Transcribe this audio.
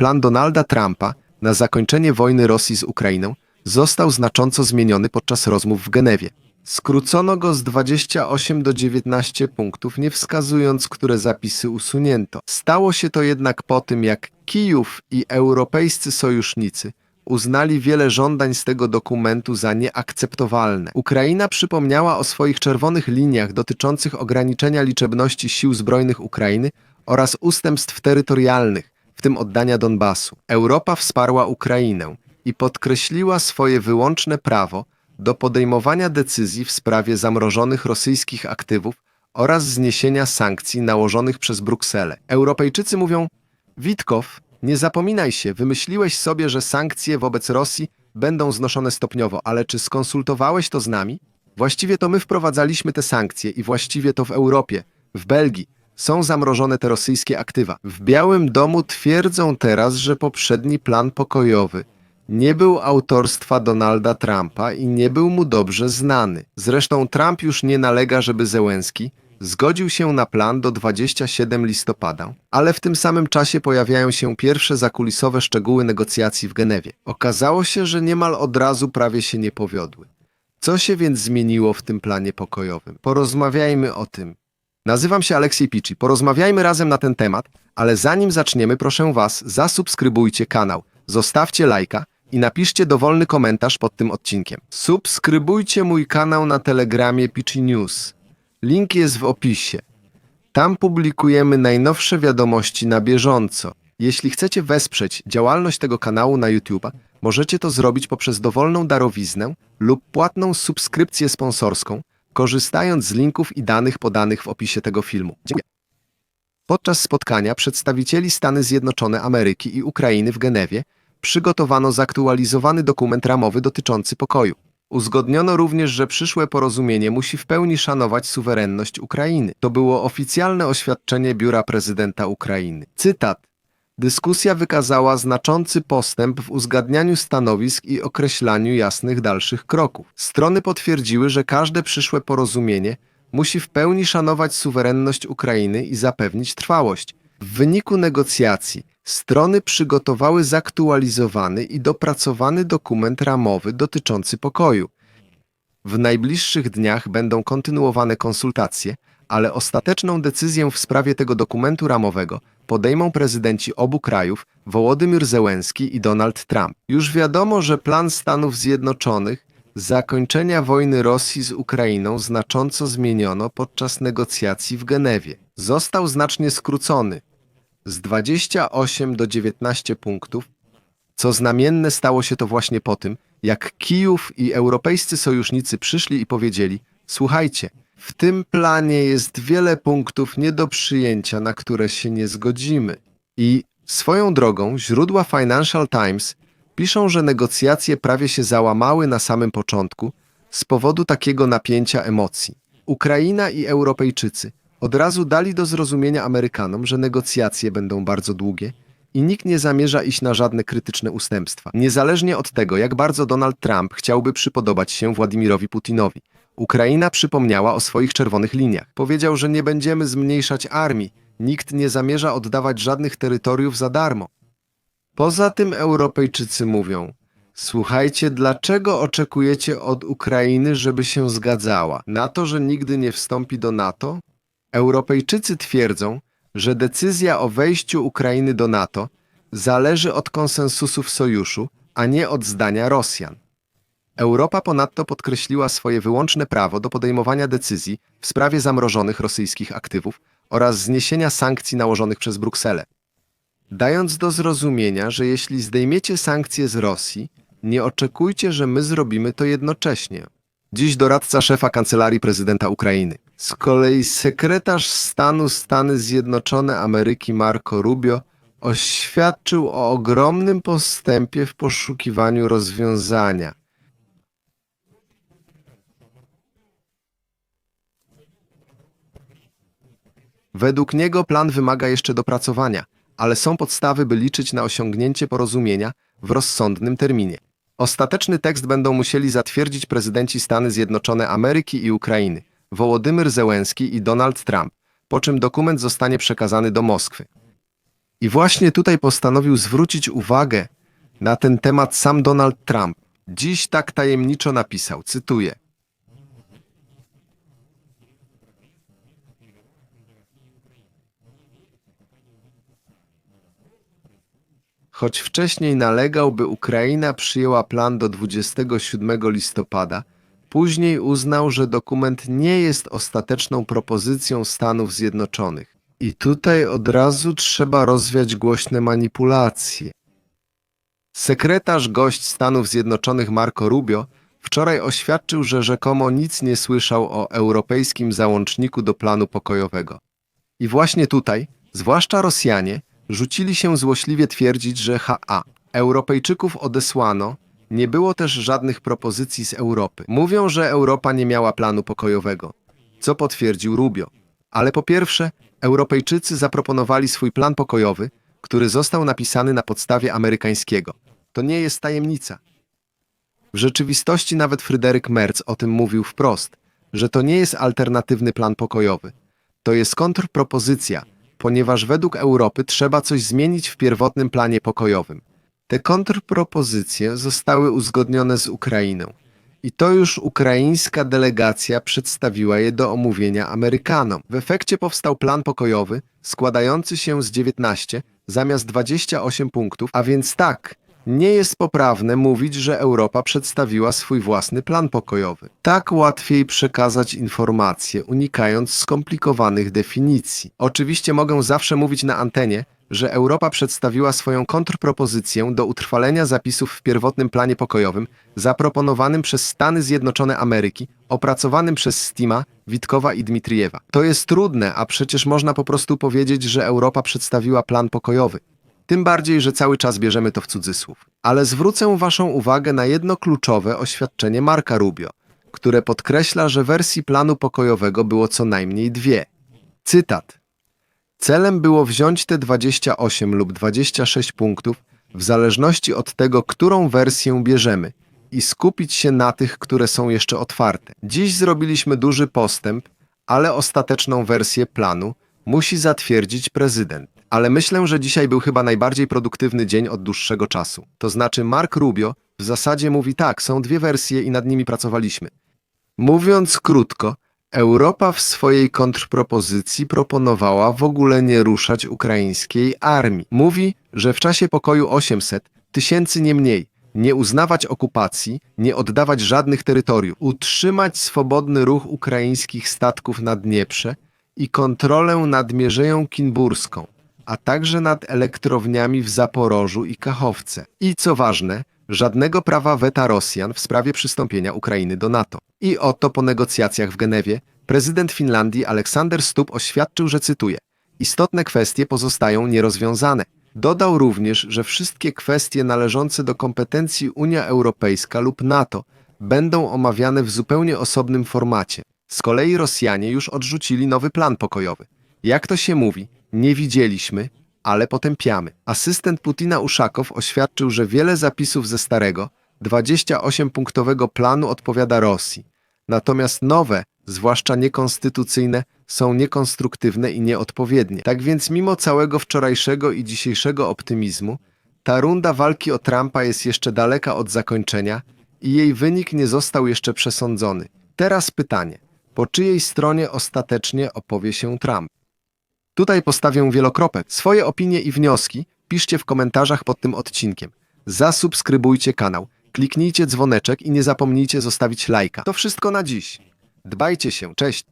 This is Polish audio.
Plan Donalda Trumpa na zakończenie wojny Rosji z Ukrainą został znacząco zmieniony podczas rozmów w Genewie. Skrócono go z 28 do 19 punktów, nie wskazując, które zapisy usunięto. Stało się to jednak po tym, jak Kijów i europejscy sojusznicy uznali wiele żądań z tego dokumentu za nieakceptowalne. Ukraina przypomniała o swoich czerwonych liniach dotyczących ograniczenia liczebności sił zbrojnych Ukrainy oraz ustępstw terytorialnych, w tym oddania Donbasu. Europa wsparła Ukrainę i podkreśliła swoje wyłączne prawo do podejmowania decyzji w sprawie zamrożonych rosyjskich aktywów oraz zniesienia sankcji nałożonych przez Brukselę. Europejczycy mówią: Witkow, nie zapominaj się, wymyśliłeś sobie, że sankcje wobec Rosji będą znoszone stopniowo, ale czy skonsultowałeś to z nami? Właściwie to my wprowadzaliśmy te sankcje i właściwie to w Europie, w Belgii, są zamrożone te rosyjskie aktywa. W Białym Domu twierdzą teraz, że poprzedni plan pokojowy nie był autorstwa Donalda Trumpa i nie był mu dobrze znany. Zresztą Trump już nie nalega, żeby Zełenski zgodził się na plan do 27 listopada, ale w tym samym czasie pojawiają się pierwsze zakulisowe szczegóły negocjacji w Genewie. Okazało się, że niemal od razu prawie się nie powiodły. Co się więc zmieniło w tym planie pokojowym? Porozmawiajmy o tym. Nazywam się Aleksiej Pici. Porozmawiajmy razem na ten temat, ale zanim zaczniemy, proszę Was, zasubskrybujcie kanał, zostawcie lajka i napiszcie dowolny komentarz pod tym odcinkiem. Subskrybujcie mój kanał na Telegramie Pici News. Link jest w opisie. Tam publikujemy najnowsze wiadomości na bieżąco. Jeśli chcecie wesprzeć działalność tego kanału na YouTube, możecie to zrobić poprzez dowolną darowiznę lub płatną subskrypcję sponsorską, korzystając z linków i danych podanych w opisie tego filmu. Dziękuję. Podczas spotkania przedstawicieli Stany Zjednoczone Ameryki i Ukrainy w Genewie przygotowano zaktualizowany dokument ramowy dotyczący pokoju. Uzgodniono również, że przyszłe porozumienie musi w pełni szanować suwerenność Ukrainy. To było oficjalne oświadczenie biura prezydenta Ukrainy. Cytat. Dyskusja wykazała znaczący postęp w uzgadnianiu stanowisk i określaniu jasnych dalszych kroków. Strony potwierdziły, że każde przyszłe porozumienie musi w pełni szanować suwerenność Ukrainy i zapewnić trwałość. W wyniku negocjacji strony przygotowały zaktualizowany i dopracowany dokument ramowy dotyczący pokoju. W najbliższych dniach będą kontynuowane konsultacje, ale ostateczną decyzję w sprawie tego dokumentu ramowego podejmą prezydenci obu krajów, Wołodymyr Zełenski i Donald Trump. Już wiadomo, że plan Stanów Zjednoczonych zakończenia wojny Rosji z Ukrainą znacząco zmieniono podczas negocjacji w Genewie. Został znacznie skrócony z 28 do 19 punktów, co znamienne stało się to właśnie po tym, jak Kijów i europejscy sojusznicy przyszli i powiedzieli: Słuchajcie, w tym planie jest wiele punktów nie do przyjęcia, na które się nie zgodzimy. I swoją drogą źródła Financial Times piszą, że negocjacje prawie się załamały na samym początku z powodu takiego napięcia emocji. Ukraina i Europejczycy od razu dali do zrozumienia Amerykanom, że negocjacje będą bardzo długie i nikt nie zamierza iść na żadne krytyczne ustępstwa. Niezależnie od tego, jak bardzo Donald Trump chciałby przypodobać się Władimirowi Putinowi. Ukraina przypomniała o swoich czerwonych liniach. Powiedział, że nie będziemy zmniejszać armii, nikt nie zamierza oddawać żadnych terytoriów za darmo. Poza tym Europejczycy mówią: Słuchajcie, dlaczego oczekujecie od Ukrainy, żeby się zgadzała? Na to, że nigdy nie wstąpi do NATO? Europejczycy twierdzą, że decyzja o wejściu Ukrainy do NATO zależy od konsensusu w sojuszu, a nie od zdania Rosjan. Europa ponadto podkreśliła swoje wyłączne prawo do podejmowania decyzji w sprawie zamrożonych rosyjskich aktywów oraz zniesienia sankcji nałożonych przez Brukselę, dając do zrozumienia, że jeśli zdejmiecie sankcje z Rosji, nie oczekujcie, że my zrobimy to jednocześnie. Dziś doradca szefa kancelarii prezydenta Ukrainy. Z kolei sekretarz stanu Stany Zjednoczone Ameryki Marco Rubio oświadczył o ogromnym postępie w poszukiwaniu rozwiązania. Według niego plan wymaga jeszcze dopracowania, ale są podstawy, by liczyć na osiągnięcie porozumienia w rozsądnym terminie. Ostateczny tekst będą musieli zatwierdzić prezydenci Stany Zjednoczone Ameryki i Ukrainy, Wołodymyr Zełenski i Donald Trump, po czym dokument zostanie przekazany do Moskwy. I właśnie tutaj postanowił zwrócić uwagę na ten temat sam Donald Trump. Dziś tak tajemniczo napisał, cytuję. Choć wcześniej nalegał, by Ukraina przyjęła plan do 27 listopada, później uznał, że dokument nie jest ostateczną propozycją Stanów Zjednoczonych. I tutaj od razu trzeba rozwiać głośne manipulacje. Sekretarz gość Stanów Zjednoczonych Marco Rubio wczoraj oświadczył, że rzekomo nic nie słyszał o europejskim załączniku do planu pokojowego. I właśnie tutaj, zwłaszcza Rosjanie, rzucili się złośliwie twierdzić, że HA Europejczyków odesłano, nie było też żadnych propozycji z Europy. Mówią, że Europa nie miała planu pokojowego, co potwierdził Rubio. Ale po pierwsze, Europejczycy zaproponowali swój plan pokojowy, który został napisany na podstawie amerykańskiego. To nie jest tajemnica. W rzeczywistości nawet Fryderyk Merz o tym mówił wprost, że to nie jest alternatywny plan pokojowy. To jest kontrpropozycja, ponieważ według Europy trzeba coś zmienić w pierwotnym planie pokojowym. Te kontrpropozycje zostały uzgodnione z Ukrainą. I to już ukraińska delegacja przedstawiła je do omówienia Amerykanom. W efekcie powstał plan pokojowy składający się z 19 zamiast 28 punktów, a więc tak, nie jest poprawne mówić, że Europa przedstawiła swój własny plan pokojowy. Tak łatwiej przekazać informacje, unikając skomplikowanych definicji. Oczywiście mogę zawsze mówić na antenie, że Europa przedstawiła swoją kontrpropozycję do utrwalenia zapisów w pierwotnym planie pokojowym zaproponowanym przez Stany Zjednoczone Ameryki, opracowanym przez Stima, Witkowa i Dmitrijewa. To jest trudne, a przecież można po prostu powiedzieć, że Europa przedstawiła plan pokojowy. Tym bardziej, że cały czas bierzemy to w cudzysłów. Ale zwrócę Waszą uwagę na jedno kluczowe oświadczenie Marka Rubio, które podkreśla, że wersji planu pokojowego było co najmniej dwie. Cytat. Celem było wziąć te 28 lub 26 punktów, w zależności od tego, którą wersję bierzemy, i skupić się na tych, które są jeszcze otwarte. Dziś zrobiliśmy duży postęp, ale ostateczną wersję planu musi zatwierdzić prezydent. Ale myślę, że dzisiaj był chyba najbardziej produktywny dzień od dłuższego czasu. To znaczy, Mark Rubio w zasadzie mówi tak, są dwie wersje i nad nimi pracowaliśmy. Mówiąc krótko, Europa w swojej kontrpropozycji proponowała w ogóle nie ruszać ukraińskiej armii. Mówi, że w czasie pokoju 800 tysięcy nie mniej, nie uznawać okupacji, nie oddawać żadnych terytoriów, utrzymać swobodny ruch ukraińskich statków na Dnieprze i kontrolę nad Mierzeją Kinburską, a także nad elektrowniami w Zaporożu i Kachowce. I co ważne, żadnego prawa weta Rosjan w sprawie przystąpienia Ukrainy do NATO. I oto po negocjacjach w Genewie prezydent Finlandii Aleksander Stubb oświadczył, że cytuję: Istotne kwestie pozostają nierozwiązane. Dodał również, że wszystkie kwestie należące do kompetencji Unia Europejska lub NATO będą omawiane w zupełnie osobnym formacie. Z kolei Rosjanie już odrzucili nowy plan pokojowy. Jak to się mówi, nie widzieliśmy, ale potępiamy. Asystent Putina Uszakow oświadczył, że wiele zapisów ze starego, 28-punktowego planu odpowiada Rosji. Natomiast nowe, zwłaszcza niekonstytucyjne, są niekonstruktywne i nieodpowiednie. Tak więc mimo całego wczorajszego i dzisiejszego optymizmu, ta runda walki o Trumpa jest jeszcze daleka od zakończenia i jej wynik nie został jeszcze przesądzony. Teraz pytanie, po czyjej stronie ostatecznie opowie się Trump? Tutaj postawię wielokropek. Swoje opinie i wnioski piszcie w komentarzach pod tym odcinkiem. Zasubskrybujcie kanał, kliknijcie dzwoneczek i nie zapomnijcie zostawić lajka. To wszystko na dziś. Dbajcie się, cześć!